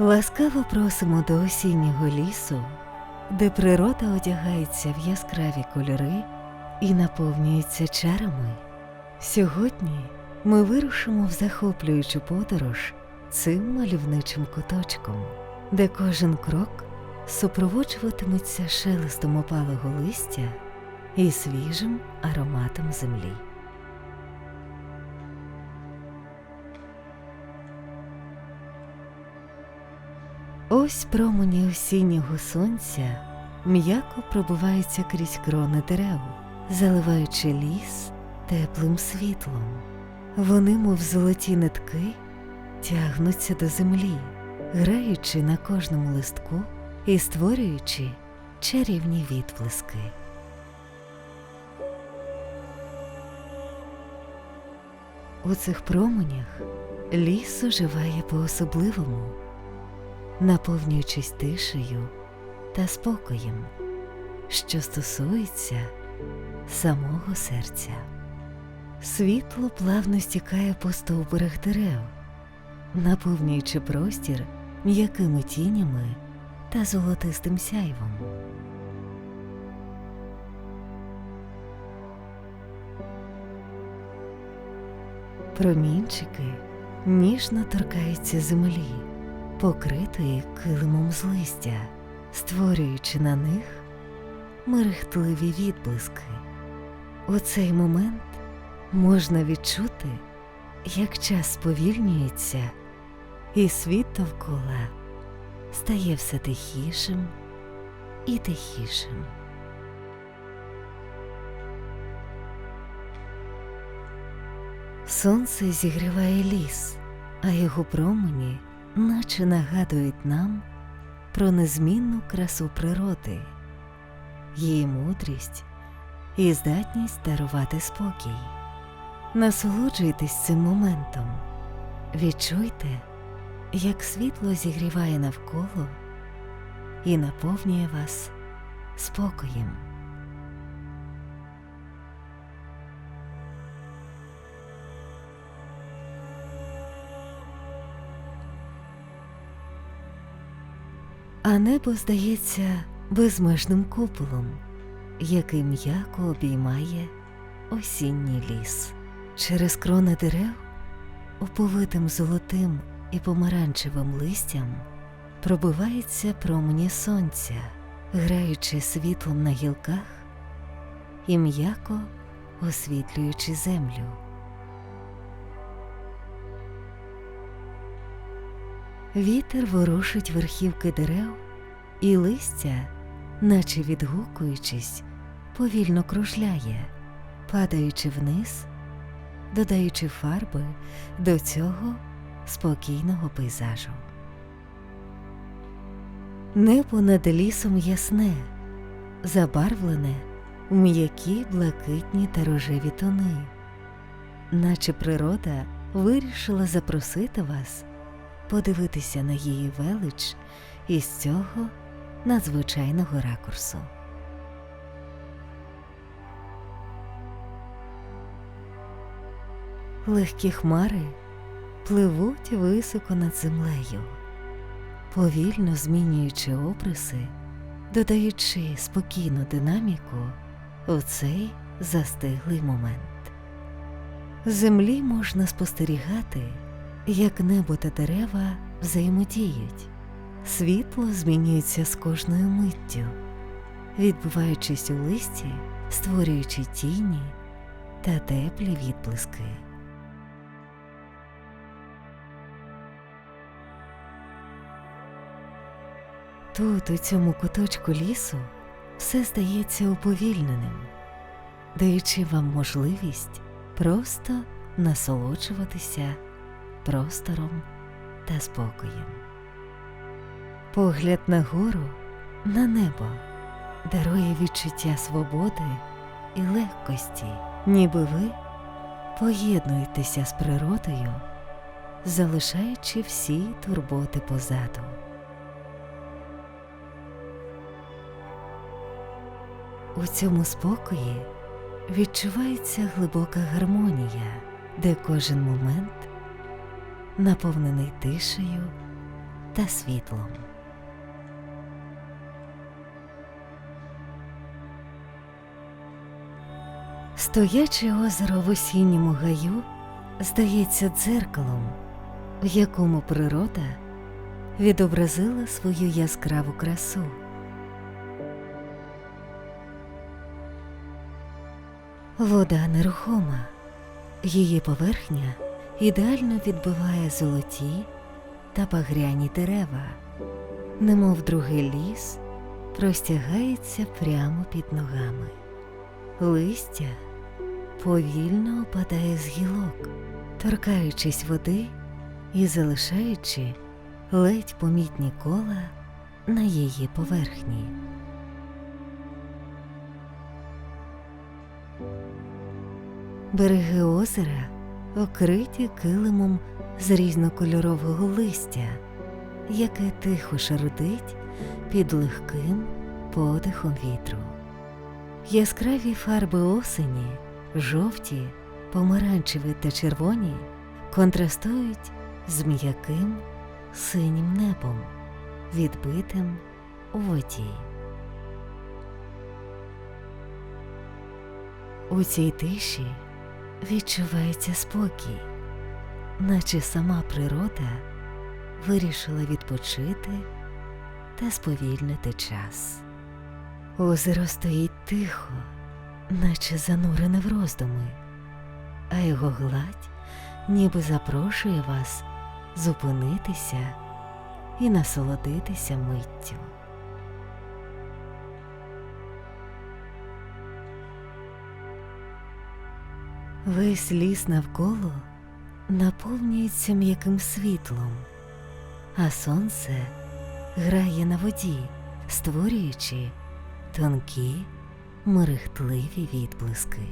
Ласкаво просимо до осіннього лісу, де природа одягається в яскраві кольори і наповнюється чарами. Сьогодні ми вирушимо в захоплюючу подорож цим мальовничим куточком, де кожен крок супроводжуватиметься шелестом опалого листя і свіжим ароматом землі. Ось промені осіннього сонця м'яко пробиваються крізь крони дерев, заливаючи ліс теплим світлом. Вони, мов золоті нитки, тягнуться до землі, граючи на кожному листку і створюючи чарівні відблиски. У цих променях ліс оживає по-особливому, наповнюючись тишею та спокоєм, що стосується самого серця. Світло плавно стікає по стовбурах дерев, наповнюючи простір м'якими тінями та золотистим сяйвом. Промінчики ніжно торкаються землі, покритої килимом з листя, створюючи на них мерехтливі відблиски. У цей момент можна відчути, як час сповільнюється, і світ довкола стає все тихішим і тихішим. Сонце зігріває ліс, а його промені наче нагадують нам про незмінну красу природи, її мудрість і здатність дарувати спокій. Насолоджуйтесь цим моментом, відчуйте, як світло зігріває навколо і наповнює вас спокоєм. А небо здається безмежним куполом, який м'яко обіймає осінній ліс. Через крони дерев, оповитим золотим і помаранчевим листям, пробивається промені сонця, граючи світлом на гілках і м'яко освітлюючи землю. Вітер ворушить верхівки дерев, і листя, наче відгукуючись, повільно кружляє, падаючи вниз, додаючи фарби до цього спокійного пейзажу. Небо над лісом ясне, забарвлене в м'які блакитні та рожеві тони, наче природа вирішила запросити вас подивитися на її велич із цього надзвичайного ракурсу. Легкі хмари пливуть високо над землею, повільно змінюючи обриси, додаючи спокійну динаміку у цей застиглий момент. Землі можна спостерігати, як небо та дерева взаємодіють, світло змінюється з кожною миттю, відбиваючись у листі, створюючи тіні та теплі відблиски. Тут, у цьому куточку лісу, все здається уповільненим, даючи вам можливість просто насолоджуватися простором та спокоєм. Погляд нагору на небо дарує відчуття свободи і легкості, ніби ви поєднуєтеся з природою, залишаючи всі турботи позаду. У цьому спокої відчувається глибока гармонія, де кожен момент наповнений тишею та світлом. Стояче озеро в осінньому гаю здається дзеркалом, в якому природа відобразила свою яскраву красу. Вода нерухома, її поверхня ідеально відбиває золоті та багряні дерева, немов другий ліс простягається прямо під ногами. Листя повільно опадає з гілок, торкаючись води і залишаючи ледь помітні кола на її поверхні. Береги озера окриті килимом з різнокольорового листя, яке тихо шарудить під легким подихом вітру. Яскраві фарби осені, жовті, помаранчеві та червоні, контрастують з м'яким синім небом, відбитим у воді. У цій тиші відчувається спокій, наче сама природа вирішила відпочити та сповільнити час. Озеро стоїть тихо, наче занурене в роздуми, а його гладь ніби запрошує вас зупинитися і насолодитися миттю. Весь ліс навколо наповнюється м'яким світлом, а сонце грає на воді, створюючи тонкі, мерехтливі відблиски.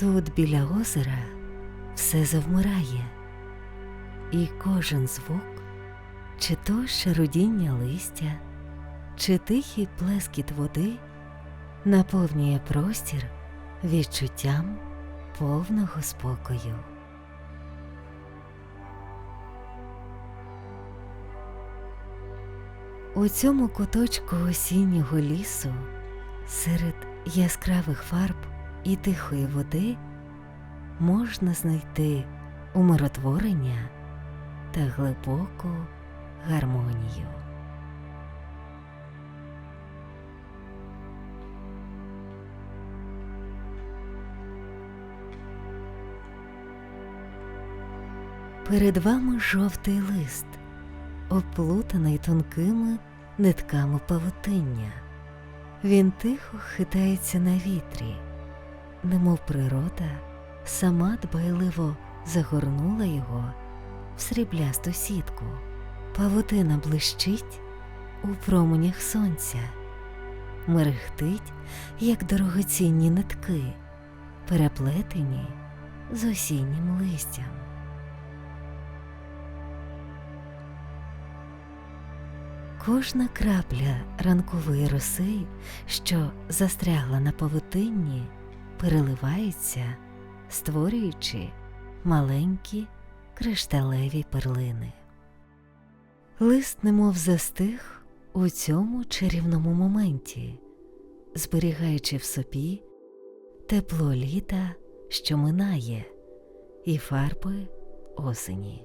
Тут біля озера все завмирає, і кожен звук, чи то шарудіння листя, чи тихий плескіт води наповнює простір відчуттям повного спокою. У цьому куточку осіннього лісу серед яскравих фарб і тихої води можна знайти умиротворення та глибоку гармонію. Перед вами жовтий лист, оплутаний тонкими нитками павутиння. Він тихо хитається на вітрі, немов природа сама дбайливо загорнула його в сріблясту сітку. Павутина блищить у променях сонця, мерехтить, як дорогоцінні нитки, переплетені з осіннім листям. Кожна крапля ранкової роси, що застрягла на павутинні, переливається, створюючи маленькі кришталеві перлини. Лист немов застиг у цьому чарівному моменті, зберігаючи в собі тепло літа, що минає, і фарби осені.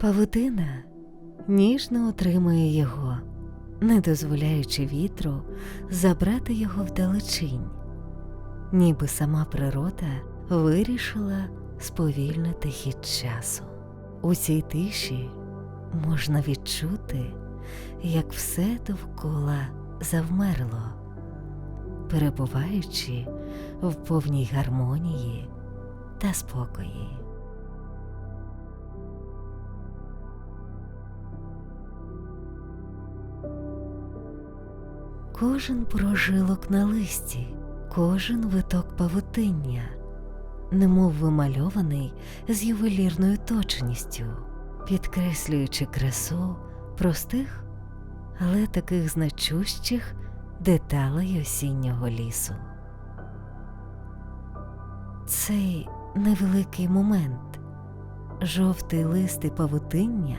Павутина ніжно отримує його, не дозволяючи вітру забрати його вдалечінь, ніби сама природа вирішила сповільнити хід часу. У цій тиші можна відчути, як все довкола завмерло, перебуваючи в повній гармонії та спокої. Кожен прожилок на листі, кожен виток павутиння, немов вимальований з ювелірною точністю, підкреслюючи красу простих, але таких значущих деталей осіннього лісу. Цей невеликий момент, жовтий лист і павутиння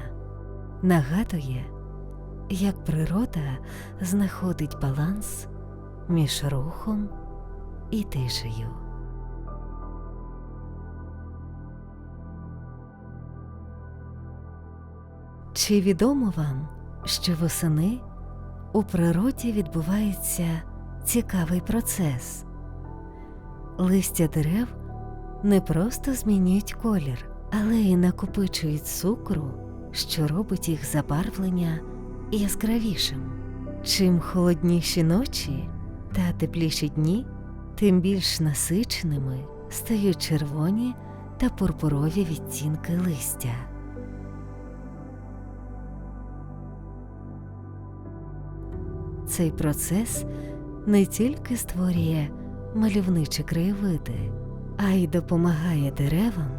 нагадує, як природа знаходить баланс між рухом і тишею. Чи відомо вам, що восени у природі відбувається цікавий процес? Листя дерев не просто змінюють колір, але й накопичують цукру, що робить їх забарвлення яскравішим. Чим холодніші ночі та тепліші дні, тим більш насиченими стають червоні та пурпурові відтінки листя. Цей процес не тільки створює мальовничі краєвиди, а й допомагає деревам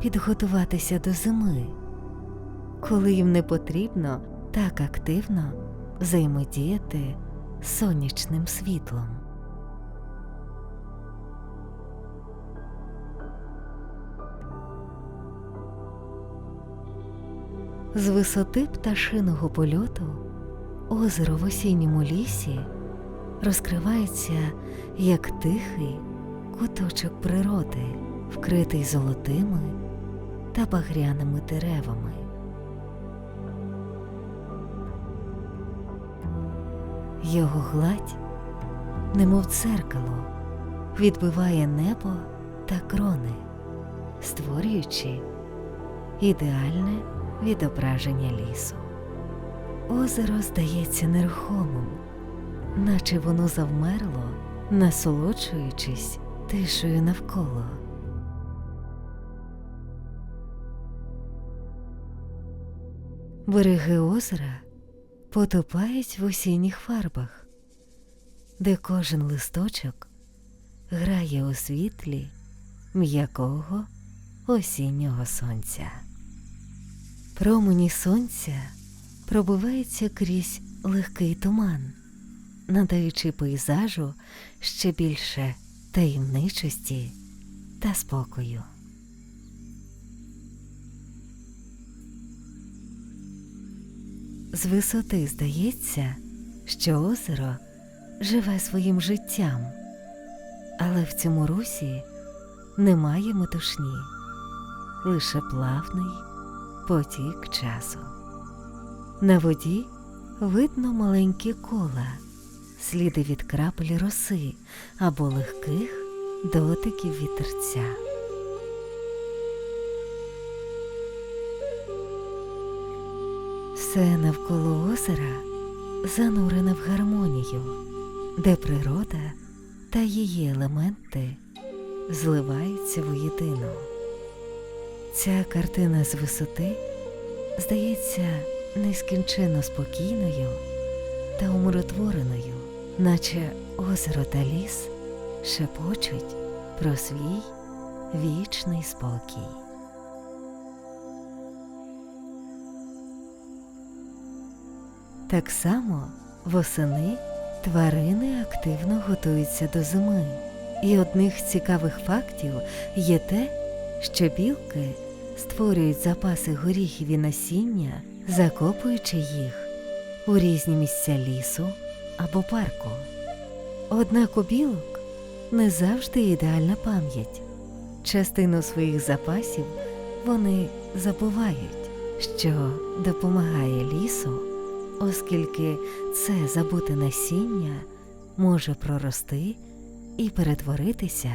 підготуватися до зими, коли їм не потрібно так активно взаємодіяти з сонячним світлом. З висоти пташиного польоту озеро в осінньому лісі розкривається як тихий куточок природи, вкритий золотими та багряними деревами. Його гладь, немов дзеркало, відбиває небо та крони, створюючи ідеальне відображення лісу. Озеро здається нерухомим, наче воно завмерло, насолоджуючись тишею навколо. Береги озера потопають в осінніх фарбах, де кожен листочок грає у світлі м'якого осіннього сонця. Промені сонця пробиваються крізь легкий туман, надаючи пейзажу ще більше таємничості та спокою. З висоти здається, що озеро живе своїм життям, але в цьому русі немає метушні, лише плавний потік часу. На воді видно маленькі кола, сліди від крапель роси або легких дотиків вітерця. Все навколо озера занурене в гармонію, де природа та її елементи зливаються воєдино. Ця картина з висоти здається нескінченно спокійною та умиротвореною, наче озеро та ліс шепочуть про свій вічний спокій. Так само восени тварини активно готуються до зими, і одних з цікавих фактів є те, що білки створюють запаси горіхів і насіння, закопуючи їх у різні місця лісу або парку. Однак у білок не завжди ідеальна пам'ять. Частину своїх запасів вони забувають, що допомагає лісу, оскільки це забуте насіння може прорости і перетворитися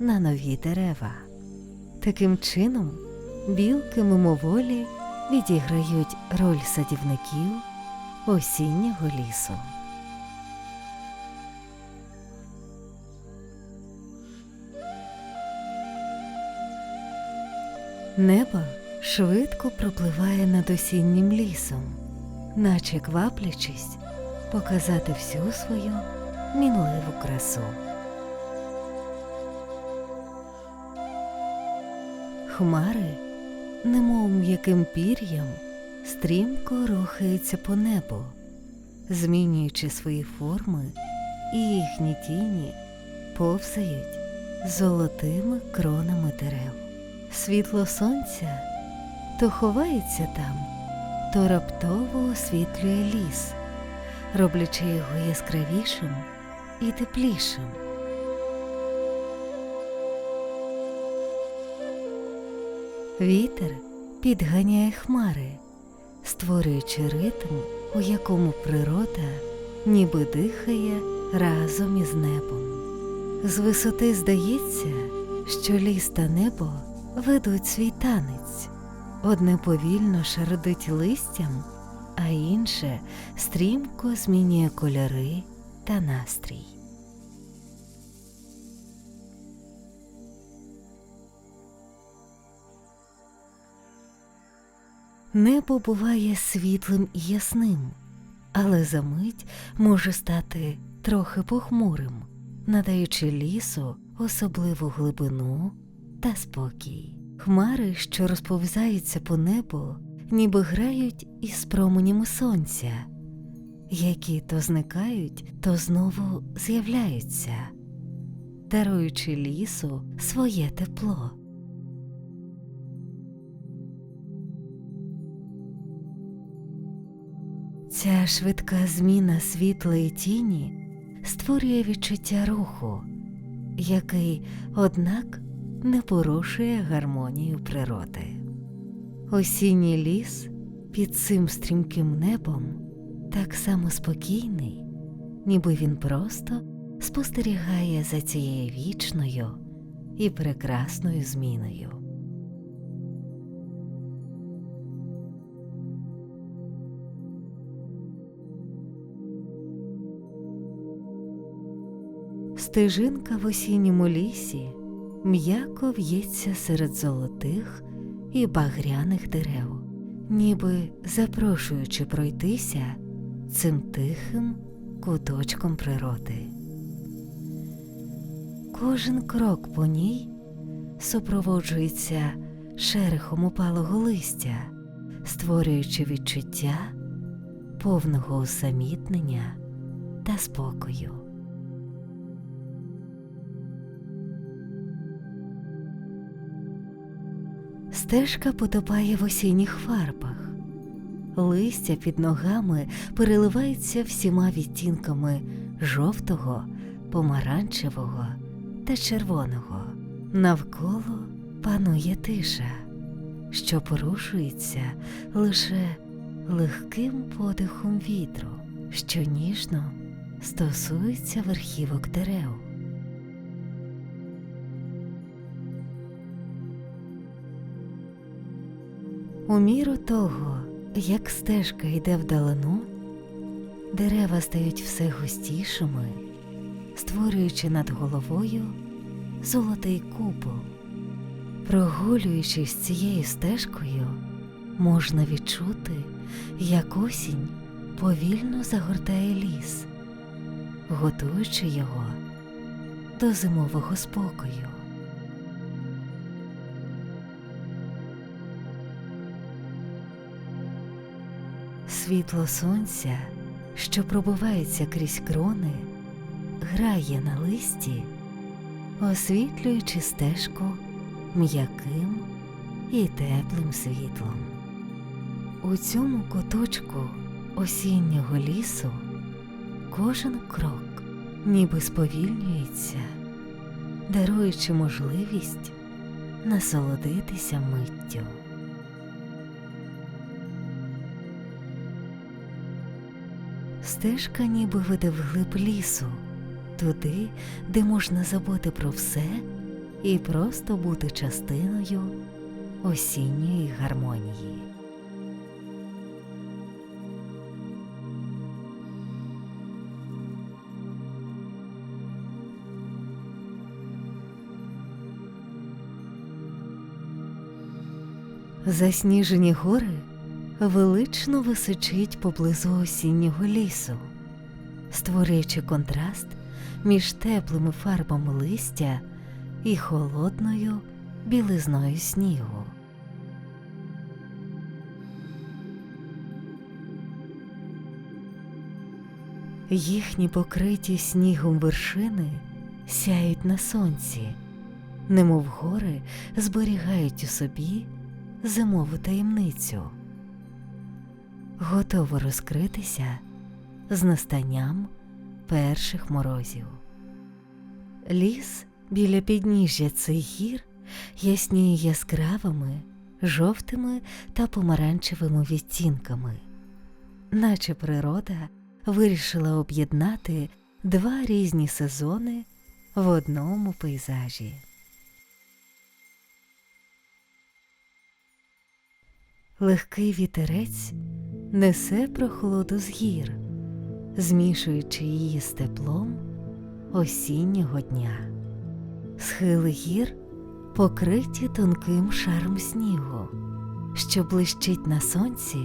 на нові дерева. Таким чином, білки мимоволі відіграють роль садівників осіннього лісу. Небо швидко пропливає над осіннім лісом, наче кваплячись показати всю свою мінливу красу. Хмари, немов м'яким пір'ям, стрімко рухаються по небу, змінюючи свої форми, і їхні тіні повзають золотими кронами дерев. Світло сонця то ховається там, то раптово освітлює ліс, роблячи його яскравішим і теплішим. Вітер підганяє хмари, створюючи ритм, у якому природа ніби дихає разом із небом. З висоти здається, що ліс та небо ведуть свій танець. Одне повільно шародить листям, а інше стрімко змінює кольори та настрій. Небо буває світлим і ясним, але за мить може стати трохи похмурим, надаючи лісу особливу глибину та спокій. Хмари, що розповзаються по небу, ніби грають із променями сонця, які то зникають, то знову з'являються, даруючи лісу своє тепло. Ця швидка зміна світла і тіні створює відчуття руху, який, однак, не порушує гармонію природи. Осінній ліс під цим стрімким небом так само спокійний, ніби він просто спостерігає за цією вічною і прекрасною зміною. Стежинка в осінньому лісі м'яко в'ється серед золотих і багряних дерев, ніби запрошуючи пройтися цим тихим куточком природи. Кожен крок по ній супроводжується шерехом упалого листя, створюючи відчуття повного усамітнення та спокою. Стежка потопає в осінніх фарбах, листя під ногами переливається всіма відтінками жовтого, помаранчевого та червоного. Навколо панує тиша, що порушується лише легким подихом вітру, що ніжно стосується верхівок дерев. У міру того, як стежка йде вдалину, дерева стають все густішими, створюючи над головою золотий купол. Прогулюючись цією стежкою, можна відчути, як осінь повільно загортає ліс, готуючи його до зимового спокою. Світло сонця, що пробивається крізь крони, грає на листі, освітлюючи стежку м'яким і теплим світлом. У цьому куточку осіннього лісу кожен крок ніби сповільнюється, даруючи можливість насолодитися миттю. Стежка ніби веде вглиб лісу, туди, де можна забути про все і просто бути частиною осінньої гармонії. Засніжені гори велично височить поблизу осіннього лісу, створюючи контраст між теплими фарбами листя і холодною білизною снігу. Їхні покриті снігом вершини сяють на сонці, немов гори зберігають у собі зимову таємницю, готово розкритися з настанням перших морозів. Ліс біля підніжжя цих гір ясніє яскравими, жовтими та помаранчевими відтінками, наче природа вирішила об'єднати два різні сезони в одному пейзажі. Легкий вітерець несе прохолоду з гір, змішуючи її з теплом осіннього дня. Схили гір покриті тонким шаром снігу, що блищить на сонці,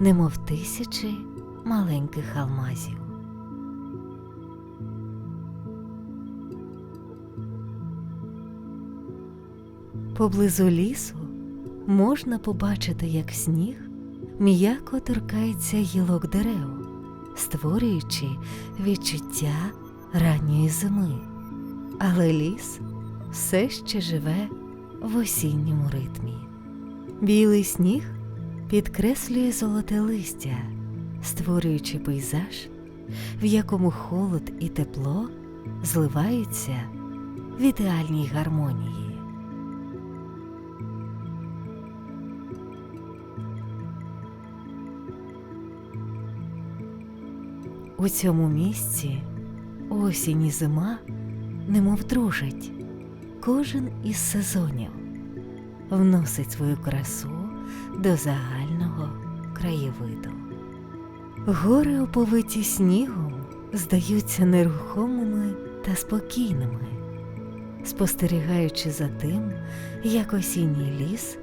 немов тисячі маленьких алмазів. Поблизу лісу можна побачити, як сніг м'яко торкається гілок дерев, створюючи відчуття ранньої зими. Але ліс все ще живе в осінньому ритмі. Білий сніг підкреслює золоте листя, створюючи пейзаж, в якому холод і тепло зливаються в ідеальній гармонії. У цьому місці осінь і зима немов дружать. Кожен із сезонів вносить свою красу до загального краєвиду. Гори, оповиті снігом, здаються нерухомими та спокійними, спостерігаючи за тим, як осінній ліс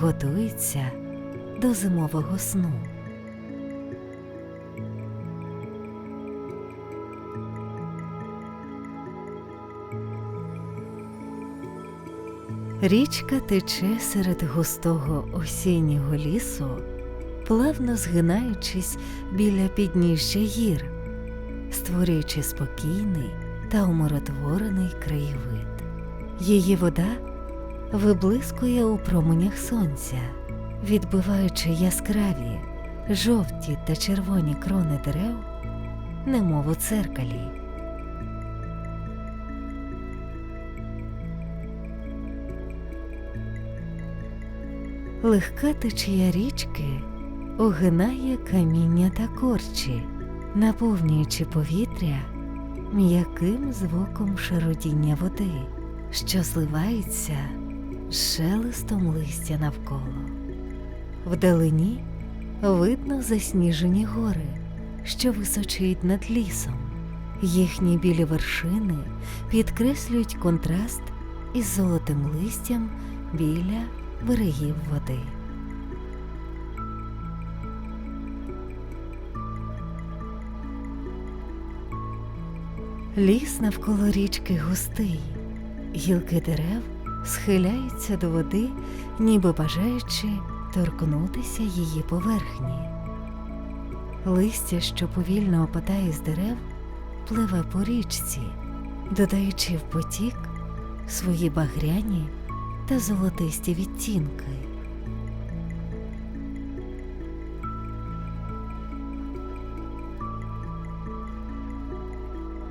готується до зимового сну. Річка тече серед густого осіннього лісу, плавно згинаючись біля підніжжя гір, створюючи спокійний та умиротворений краєвид. Її вода виблискує у променях сонця, відбиваючи яскраві, жовті та червоні крони дерев, немов у церкалі. Легка течія річки огинає каміння та корчі, наповнюючи повітря м'яким звуком шародіння води, що зливається з шелестом листя навколо. Вдалині видно засніжені гори, що височують над лісом. Їхні білі вершини підкреслюють контраст із золотим листям біля берегів води. Ліс навколо річки густий, гілки дерев схиляються до води, ніби бажаючи торкнутися її поверхні. Листя, що повільно опадає з дерев, пливе по річці, додаючи в потік свої багряні та золотисті відтінки.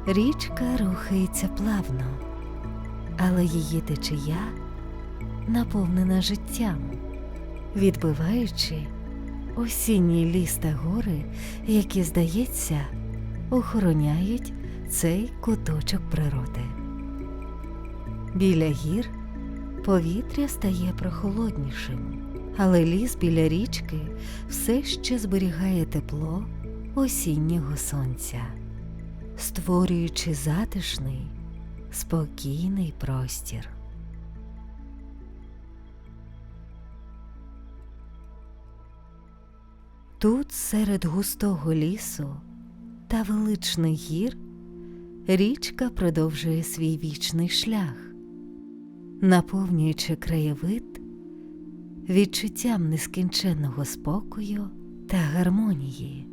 Річка рухається плавно, але її течія наповнена життям, відбиваючи осінній ліс та гори, які, здається, охороняють цей куточок природи. Біля гір повітря стає прохолоднішим, але ліс біля річки все ще зберігає тепло осіннього сонця, створюючи затишний, спокійний простір. Тут, серед густого лісу та величних гір, річка продовжує свій вічний шлях наповнюючи краєвид відчуттям нескінченного спокою та гармонії.